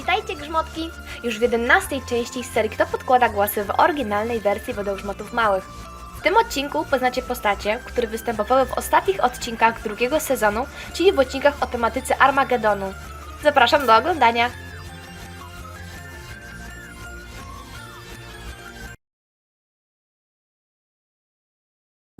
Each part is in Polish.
Witajcie grzmotki! Już w 11 części serii Kto podkłada głosy w oryginalnej wersji Wodogrzmotów Małych. W tym odcinku poznacie postacie, które występowały w ostatnich odcinkach drugiego sezonu, czyli w odcinkach o tematyce Armagedonu. Zapraszam do oglądania!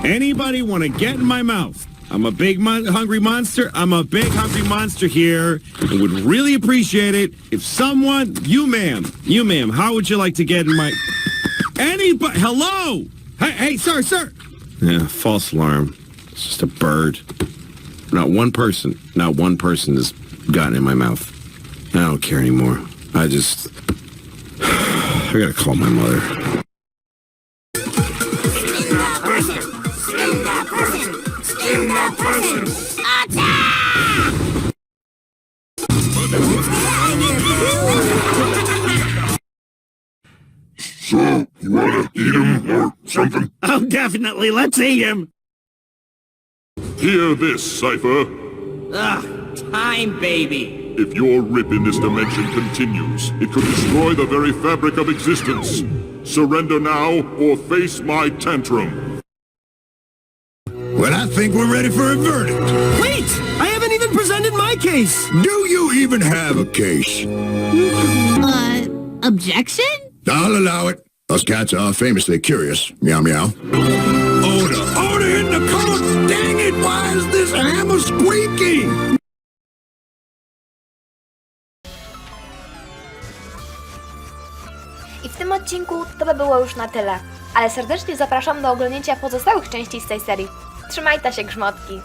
Anybody want to get in my mouth? I'm a big mon- hungry monster. I'm a big hungry monster here and would really appreciate it if someone, you ma'am, you ma'am, how would you like to get in my... Anybody, hello? Hey, hey, sir, sir. Yeah, false alarm. It's just a bird. Not one person, not one person has gotten in my mouth. I don't care anymore. I just... I gotta call my mother. So, you wanna eat him or something? Oh, definitely. Let's eat him. Hear this, Cypher. Ugh, time baby. If your rip in this dimension continues, it could destroy the very fabric of existence. Surrender now or face my tantrum. Well, I think we're ready for a verdict. Wait! I haven't even presented my case! Do you even have a case? Uh, objection? I'll allow it. Us cats are famously curious. Meow meow. Order! Order in the court! Dang it! Why is this hammer squeaking? I w tym odcinku to by było już na tyle. Ale serdecznie zapraszam do oglądnięcia pozostałych części z tej serii. Trzymajcie się grzmotki!